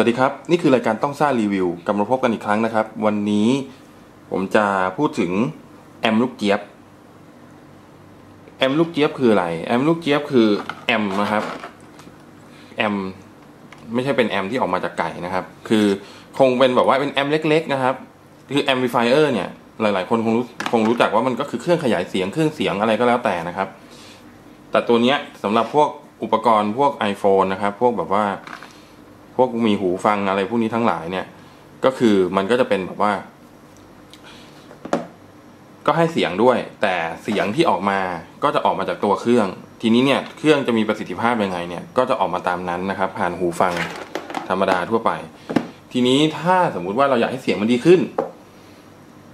สวัสดีครับ นี่คือรายการต้องซ่ารีวิวกลับมาพบกันอีกครั้งนะครับ วันนี้ผมจะพูดถึงแอมลูกเจี๊ยบแอมลูกเจี๊ยบคืออะไรแอมลูกเจี๊ยบคือแอมนะครับแอมไม่ใช่เป็นแอมที่ออกมาจากไก่นะครับ คือคงเป็นแบบว่าเป็นแอมเล็ก ๆ นะครับ คือแอมพลิฟายเออร์เนี่ยหลายๆ คนคงรู้คงรู้จักว่ามันก็คือเครื่องขยายเสียงเครื่องเสียงอะไรก็แล้วแต่นะครับ แต่ตัวเนี้ยสำหรับพวกอุปกรณ์พวก iPhone นะครับ พวกแบบว่า พวกมีหูฟังอะไรพวกนี้ทั้งหลายเนี่ย ก็คือมันก็จะเป็นแบบว่า ก็ให้เสียงด้วย แต่เสียงที่ออกมาก็จะออกมาจากตัวเครื่อง ทีนี้เนี่ยเครื่องจะมีประสิทธิภาพยังไงเนี่ย ก็จะออกมาตามนั้นนะครับ ผ่านหูฟังธรรมดาทั่วไป ทีนี้ถ้าสมมุติว่าเราอยากให้เสียงมันดีขึ้น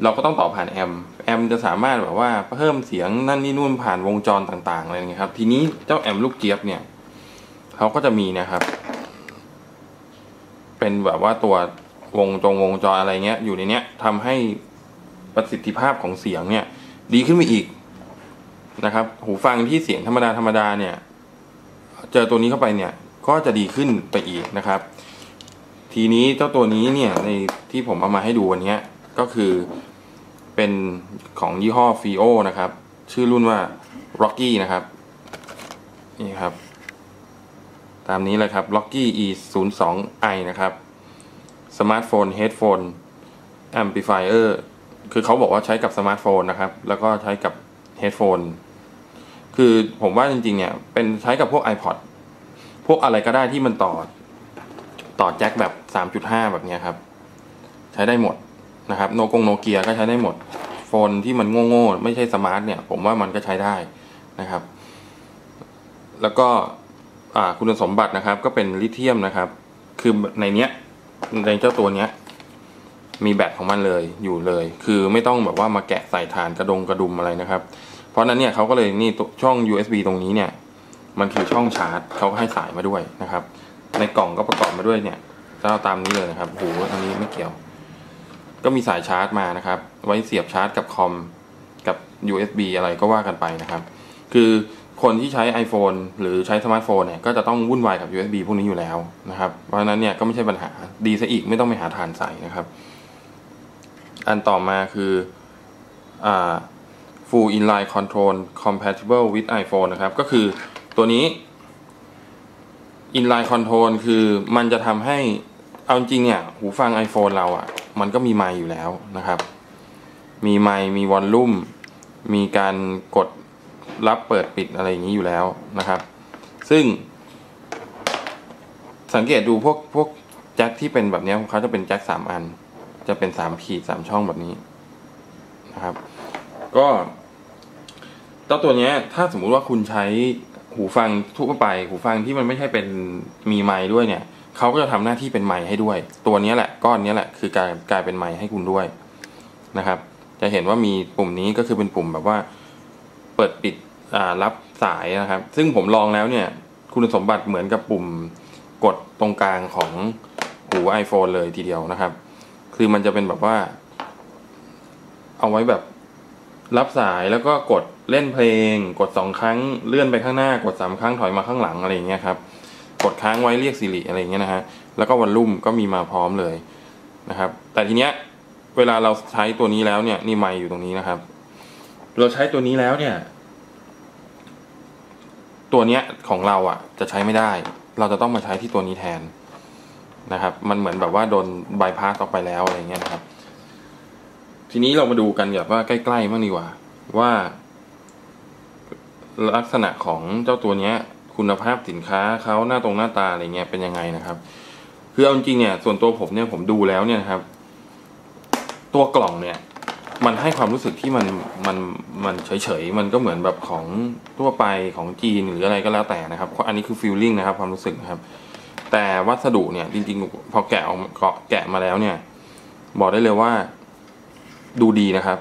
เราก็ต้องต่อผ่านแอมแอมจะสามารถแบบว่าเพิ่มเสียงนั่นนี่นู่นผ่านวงจรต่างๆอะไรเงี้ยครับ ทีนี้เจ้าแอมลูกเจี๊ยบเนี่ยเขาก็จะมีนะครับ เป็นแบบว่าตัววงจงวงจรอะไรเงี้ย อยู่ในเนี้ยทำให้ประสิทธิภาพของเสียงเนี่ย ดีขึ้นไปอีกนะครับ หูฟังที่เสียงธรรมดาธรรมดาเนี่ย เจอตัวนี้เข้าไปเนี่ย ก็จะดีขึ้นไปอีกนะครับ ทีนี้เจ้าตัวนี้เนี่ยในที่ผมเอามาให้ดูวันนี้ก็คือเป็นของยี่ห้อฟีโอนะครับ ชื่อรุ่นว่า Rocky นะครับ นี่ครับ ตามนี้เลยครับ Rocky E 0 2 i นะครับ สมาร์ทโฟนเฮดโฟนแอมพลิฟายเออร์คือเขาบอกว่าใช้กับสมาร์ทโฟนนะครับ แล้วก็ใช้กับเฮดโฟนคือผมว่าจริงๆ เนี่ย เป็นใช้กับพวก iPod พวกอะไรก็ได้ที่มันต่อ ต่อแจ็คแบบ 3.5 แบบนี้ครับ ใช้ได้หมดนะครับ โนกงโนเกียก็ใช้ได้หมด โฟนที่มันโง่ๆ ไม่ใช่สมาร์ทเนี่ย ผมว่ามันก็ใช้ได้นะครับ แล้วก็ คุณสมบัตินะครับ ก็เป็นลิเธียมนะครับ คือในเนี้ยในเจ้าตัวเนี้ย มีแบตของมันเลยอยู่เลย คือไม่ต้องแบบว่ามาแกะใส่ฐานกระดงกระดุมอะไรนะครับ เพราะนั้นเนี่ยเขาก็เลยนี่ช่อง USB ตรงนี้เนี่ย มันคือช่องชาร์จเขาก็ให้สายมาด้วยนะครับ ในกล่องก็ประกอบมาด้วยเนี่ยเจ้าตามนี้เลยนะครับโหอันนี้ไม่เกี่ยว ก็มีสายชาร์จมานะครับ ไว้เสียบชาร์จกับคอมกับ USB อะไรก็ว่ากันไปนะครับ คือ คนที่ใช้ iPhone หรือใช้สมาร์ทโฟนเนี่ยก็จะต้องวุ่นวายกับ USB พวกนี้อยู่แล้วนะครับ เพราะฉะนั้นเนี่ยก็ไม่ใช่ปัญหาดีซะอีกไม่ต้องไปหาฐานใส่นะครับ อันต่อมาคืออ่า full inline control compatible with iPhone นะครับ ก็คือตัวนี้ inline control คือมันจะทำให้เอาจริงเนี่ยหูฟัง iPhone เราอะ่ะ มันก็มีไมค์อยู่แล้วนะครับ มีไมค์มีวอลลุ่ม มีการกด รับเปิดปิดอะไรอย่างนี้อยู่แล้วนะครับ ซึ่ง สังเกตดูพวกพวกแจ็คที่เป็นแบบนี้เขาจะเป็นแจ็คสามอัน จะเป็นสามขีดสามช่องแบบนี้นะครับ ก็เจ้าตัวนี้ถ้าสมมุติว่าคุณใช้หูฟังทั่วไป หูฟังที่มันไม่ใช่เป็นมีไม้ด้วยเนี่ยเขาก็จะทำหน้าที่เป็นไม้ให้ด้วย ตัวนี้แหละก้อนนี้แหละคือกลายกลายเป็นไม้ให้คุณด้วยนะครับ จะเห็นว่ามีปุ่มนี้ก็คือเป็นปุ่มแบบว่า เปิดปิด รับสายนะครับ ซึ่งผมลองแล้วเนี่ย คุณสมบัติเหมือนกับปุ่มกดตรงกลางของหู iPhone เลยทีเดียวนะครับ คือมันจะเป็นแบบว่า เอาไว้แบบรับสายแล้วก็กดเล่นเพลง กดสองครั้งเลื่อนไปข้างหน้ากดสามครั้งถอยมาข้างหลังอะไรอย่างเงี้ยครับ กดค้างไว้เรียกสิริอะไรอย่างเงี้ยนะฮะแล้วก็วันลุ่มก็มีมาพร้อมเลยนะครับ แต่ทีเนี้ยเวลาเราใช้ตัวนี้แล้วเนี่ยนี่ไมค์อยู่ตรงนี้นะครับ เราใช้ตัวนี้แล้วเนี่ย ตัวเนี้ยของเราอะ จะใช้ไม่ได้ เราจะต้องมาใช้ที่ตัวนี้แทนนะครับ มันเหมือนแบบว่าโดนบายพาสออกไปแล้วอะไรเงี้ยนะครับ ทีนี้เรามาดูกันแบบว่าใกล้ๆบ้างดีกว่า ว่า ลักษณะของเจ้าตัวเนี้ย คุณภาพสินค้าเขาหน้าตรงหน้าตาอะไรเงี้ยเป็นยังไงนะครับ คือเอาจริงเนี่ย ส่วนตัวผมเนี่ยผมดูแล้วเนี่ยครับ ตัวกล่องเนี่ย มันให้ความรู้สึกที่มันมันมันเฉยๆมันก็เหมือนแบบของทั่วไปของจีนหรืออะไรก็แล้วแต่นะครับ อันนี้คือฟีลลิ่งนะครับความรู้สึกนะครับ แต่วัสดุเนี่ยจริงๆ พอแกะออกแกะมาแล้วเนี่ย บอกได้เลยว่าดูดีนะครับ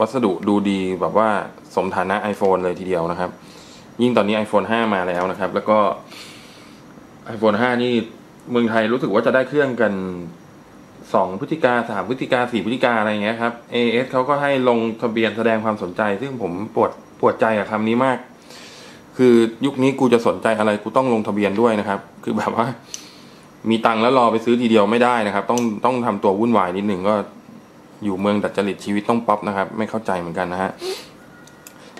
วัสดุดูดีแบบว่าสมฐานะ iPhone เลยทีเดียวนะครับ ยิ่งตอนนี้ iPhone 5 มาแล้วนะครับ แล้วก็ iPhone 5 นี่เมืองไทยรู้สึกว่าจะได้เครื่องกัน สองพฤศจิกาสามพฤศจิกาสี่พฤศจิกาอะไรเงี้ยครับ AS เขาก็ให้ลงทะเบียนแสดงความสนใจ ซึ่งผมปวดปวดใจกับคำนี้มาก คือยุคนี้กูจะสนใจอะไรกูต้องลงทะเบียนด้วยนะครับ คือแบบว่า มีตังค์แล้วรอไปซื้อทีเดียวไม่ได้นะครับ ต้องต้องทำตัววุ่นวายนิดหนึ่งก็อยู่เมืองดัดจริตชีวิตต้องป๊อปนะครับ ไม่เข้าใจเหมือนกันนะฮะ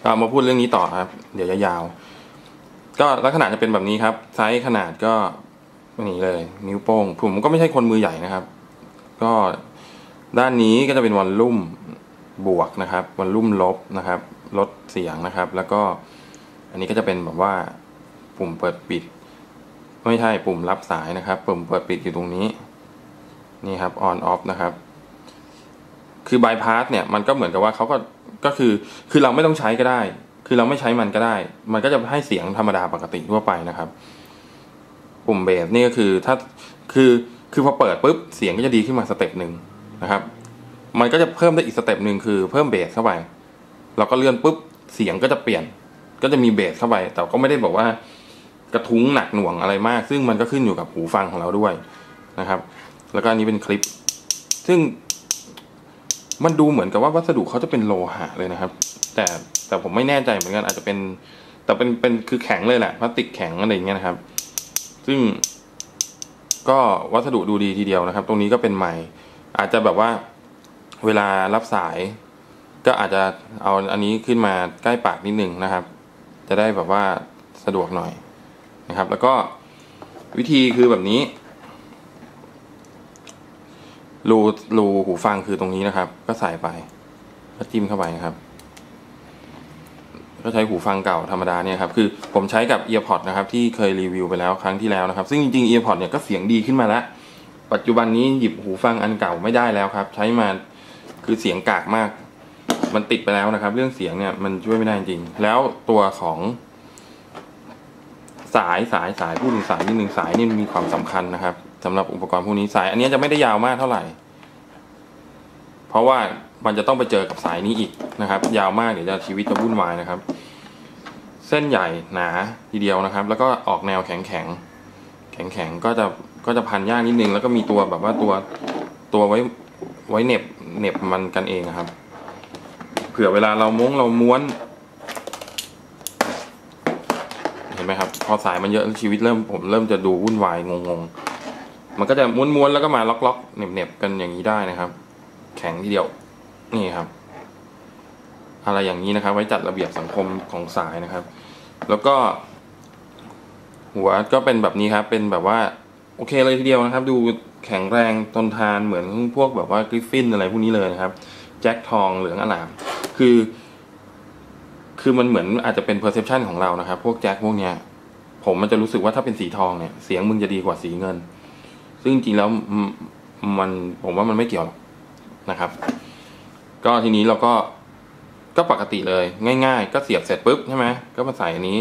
ก็มาพูดเรื่องนี้ต่อครับ เดี๋ยวจะยาวก็ลักษณะจะเป็นแบบนี้ครับ ไซส์ขนาดก็นี่เลย นิ้วโป้งผมก็ไม่ใช่คนมือใหญ่นะครับ ก็ด้านนี้ก็จะเป็นวอลลุ่มบวกนะครับวอลลุ่มลบนะครับ ลดเสียงนะครับ แล้วก็อันนี้ก็จะเป็นแบบว่าปุ่มเปิดปิด ไม่ใช่ปุ่มรับสายนะครับ ปุ่มเปิดปิดอยู่ตรงนี้ นี่ครับ on off นะครับ คือบายพาสเนี่ยมันก็เหมือนกับว่าเขาก็ก็คือคือเราไม่ต้องใช้ก็ได้ คือเราไม่ใช้มันก็ได้ มันก็จะให้เสียงธรรมดาปกติทั่วไปนะครับ ปุ่มเบสนี่ก็คือถ้าคือ คือพอเปิดปุ๊บเสียงก็จะดีขึ้นมาสเต็ปหนึ่งนะครับ มันก็จะเพิ่มได้อีกสเต็ปหนึ่งคือเพิ่มเบสเข้าไปเราก็เลื่อนปุ๊บเสียงก็จะเปลี่ยน ก็จะมีเบสเข้าไป แต่ก็ไม่ได้บอกว่ากระทุ้งหนักหน่วงอะไรมาก ซึ่งมันก็ขึ้นอยู่กับหูฟังของเราด้วยนะครับ แล้วก็อันนี้เป็นคลิป ซึ่งมันดูเหมือนกับว่าวัสดุเขาจะเป็นโลหะเลยนะครับ แต่แต่ผมไม่แน่ใจเหมือนกันอาจจะเป็น แต่เป็นเป็นคือแข็งเลยแหละพลาสติกแข็งอะไรอย่างเงี้ยนะครับ ซึ่ง ก็วัสดุดูดีทีเดียวนะครับ ตรงนี้ก็เป็นไม้อาจจะแบบว่าเวลารับสาย ก็อาจจะเอาอันนี้ขึ้นมาใกล้ปากนิดนึงนะครับ จะได้แบบว่าสะดวกหน่อยนะครับ แล้วก็วิธีคือแบบนี้รูรูหูฟังคือตรงนี้นะครับ ก็ใส่ไปก็จิ้มเข้าไปนะครับ ก็ใช้หูฟังเก่าธรรมดาเนี่ยครับคือผมใช้กับ EarPod นะครับที่เคยรีวิวไปแล้วครั้งที่แล้วนะครับ ซึ่งจริงๆ EarPod เนี่ยก็เสียงดีขึ้นมาแล้วปัจจุบันนี้หยิบหูฟังอันเก่าไม่ได้แล้วครับ ใช้มาคือเสียงกากมาก มันติดไปแล้วนะครับ เรื่องเสียงเนี่ยมันช่วยไม่ได้จริง แล้วตัวของ สายสายสายพูดถึงสายนิดหนึ่งสายนี่มีความสำคัญนะครับสำหรับอุปกรณ์พวกนี้สาย อันนี้จะไม่ได้ยาวมากเท่าไหร่ เพราะว่า มันจะต้องไปเจอกับสายนี้อีกนะครับ ยาวมากเดี๋ยวจะชีวิตจะวุ่นวายนะครับ เส้นใหญ่หนาทีเดียวนะครับ แล้วก็ออกแนวแข็งแข็งแข็งแข็งก็จะก็จะพันยากนิดนึง แล้วก็มีตัวแบบว่าตัวตัวไว้ไว้เน็บเน็บมันกันเองนะครับ เผื่อเวลาเราม้งเราม้วน เห็นไหมครับ พอสายมันเยอะชีวิตเริ่มผมเริ่มจะดูวุ่นวายงงๆมันก็จะม้วนๆแล้วก็มาล็อกๆเน็บๆกันอย่างนี้ได้นะครับ แข็งทีเดียว นี่ครับ อะไรอย่างนี้นะครับ ไว้จัดระเบียบสังคมของสายนะครับ แล้วก็ หัวก็เป็นแบบนี้ครับ เป็นแบบว่า โอเคเลยทีเดียวนะครับ ดูแข็งแรงทนทานเหมือนพวกแบบว่ากริฟฟินอะไรพวกนี้เลยนะครับ แจ็คทองเหลืองอลาม คือ คือมันเหมือนอาจจะเป็นเพอร์เซพชันของเรานะครับ พวกแจ็คพวกเนี้ย ผมมันจะรู้สึกว่าถ้าเป็นสีทองเนี่ย เสียงมึงจะดีกว่าสีเงิน ซึ่งจริงแล้วมันผมว่ามันไม่เกี่ยวนะครับ ก็ทีนี้เราก็ก็ปกติเลย ง่าย ๆ ก็เสียบเสร็จปุ๊บใช่ไหมก็มาใส่อันนี้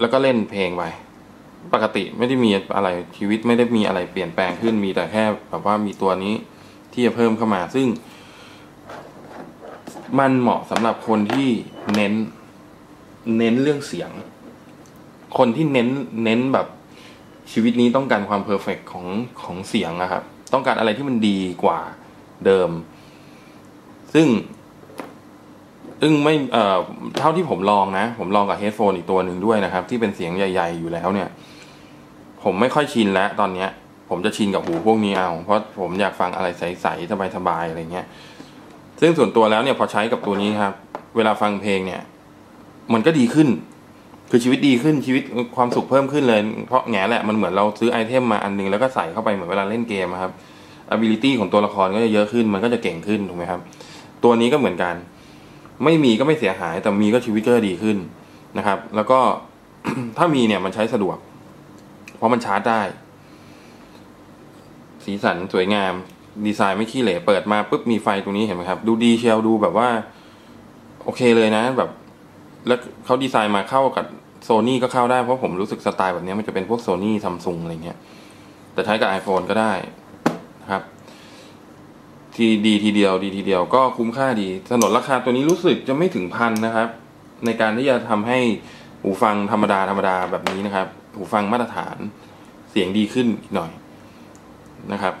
แล้วก็เล่นเพลงไปปกติไม่ได้มีอะไรชีวิตไม่ได้มีอะไรเปลี่ยนแปลงขึ้นมีแต่แค่แบบว่ามีตัวนี้ที่จะเพิ่มเข้ามา ซึ่ง มันเหมาะสำหรับคนที่เน้น เน้นเรื่องเสียง คนที่เน้นเน้นแบบชีวิตนี้ต้องการความเพอร์เฟกของของเสียงนะครับ ต้องการอะไรที่มันดีกว่า เดิม ซึ่งซึ่งไม่เอ่อเท่าที่ผมลองนะ ผมลองกับเฮดโฟนอีกตัวหนึ่งด้วยนะครับ ที่เป็นเสียงใหญ่ ๆ อยู่แล้วเนี่ย ผมไม่ค่อยชินแล้วตอนเนี้ย ผมจะชินกับหูพวกนี้เอา เพราะผมอยากฟังอะไรใสๆสบายๆอะไรเงี้ย ซึ่งส่วนตัวแล้วเนี่ยพอใช้กับตัวนี้ครับ เวลาฟังเพลงเนี่ย มันก็ดีขึ้น คือชีวิตดีขึ้นชีวิตความสุขเพิ่มขึ้นเลย เพราะแง่แหละมันเหมือนเราซื้อไอเทมมาอันนึงแล้วก็ใส่เข้าไปเหมือนเวลาเล่นเกมครับ ability ของตัวละครก็จะเยอะขึ้น มันก็จะเก่งขึ้นถูกไหมครับ ตัวนี้ก็เหมือนกัน ไม่มีก็ไม่เสียหาย แต่มีก็ชีวิตก็ดีขึ้นนะครับ แล้วก็ถ้ามีเนี่ยมันใช้สะดวก เพราะมันชาร์จได้ สีสันสวยงาม ดีไซน์ไม่ขี้เหร่เปิดมาปุ๊บมีไฟตรงนี้เห็นไหมครับ ดูดีเชียวดูแบบว่า โอเคเลยนะ แบบ แล้วเขาดีไซน์มาเข้ากับโซนี่ก็เข้าได้เพราะผมรู้สึกสไตล์แบบนี้มันจะเป็นพวกโซนี่ซัมซุงอะไรเงี้ย แต่ใช้กับ iPhone ก็ได้ นะครับ ทีดีทีเดียวดีทีเดียวก็คุ้มค่าดีสนนราคาตัวนี้รู้สึกจะไม่ถึงพันนะครับ ในการที่จะทำให้หูฟังธรรมดาธรรมดาแบบนี้นะครับ หูฟังมาตรฐานเสียงดีขึ้นอีกหน่อยนะครับ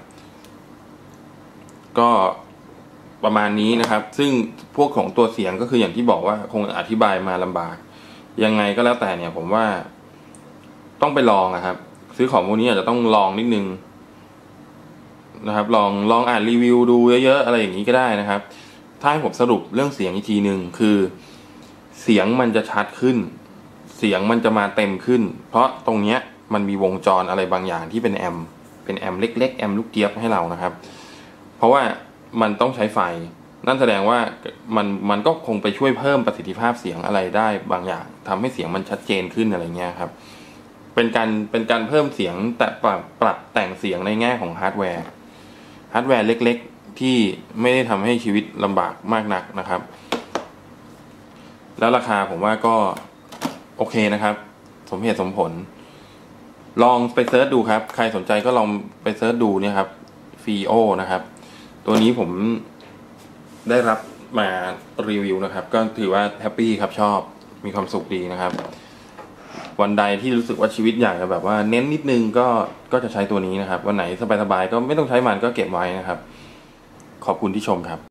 ก็ประมาณนี้นะครับ ซึ่งพวกของตัวเสียงก็คืออย่างที่บอกว่าคงอธิบายมาลำบาก ยังไงก็แล้วแต่เนี่ย ผมว่าต้องไปลองนะครับ ซื้อของพวกนี้อาจจะต้องลองนิดนึง นะครับ ลองลองอ่านรีวิวดูเยอะๆอะไรอย่างนี้ก็ได้นะครับ ถ้าให้ผมสรุปเรื่องเสียงอีกทีหนึ่งคือ เสียงมันจะชัดขึ้น เสียงมันจะมาเต็มขึ้น เพราะตรงเนี้ยมันมีวงจรอะไรบางอย่างที่เป็นแอมเป็นแอมเล็ก ๆ แอมลูกเจี๊ยบให้เรานะครับ เพราะว่ามันต้องใช้ไฟ นั่นแสดงว่ามันมันก็คงไปช่วยเพิ่มประสิทธิภาพเสียงอะไรได้บางอย่างทำให้เสียงมันชัดเจนขึ้นอะไรเงี้ยครับ เป็นการเป็นการเพิ่มเสียงแต่ปรับปรับแต่งเสียงในแง่ของฮาร์ดแวร์ ฮาร์ดแวร์เล็กๆ ที่ไม่ได้ทำให้ชีวิตลำบากมากนักนะครับ แล้วราคาผมว่าก็โอเคนะครับ สมเหตุสมผล ลองไปเซิร์ชดูครับ ใครสนใจก็ลองไปเซิร์ชดูเนี่ยครับฟีโอนะครับ ตัวนี้ผมได้รับมารีวิวนะครับ ก็ถือว่าแฮปปี้ครับชอบมีความสุขดีนะครับ วันใดที่รู้สึกว่าชีวิตอยากจะแบบว่าเน้นนิดนึงก็ก็จะใช้ตัวนี้นะครับ วันไหนสบายๆก็ไม่ต้องใช้มันก็เก็บไว้นะครับ ขอบคุณที่ชมครับ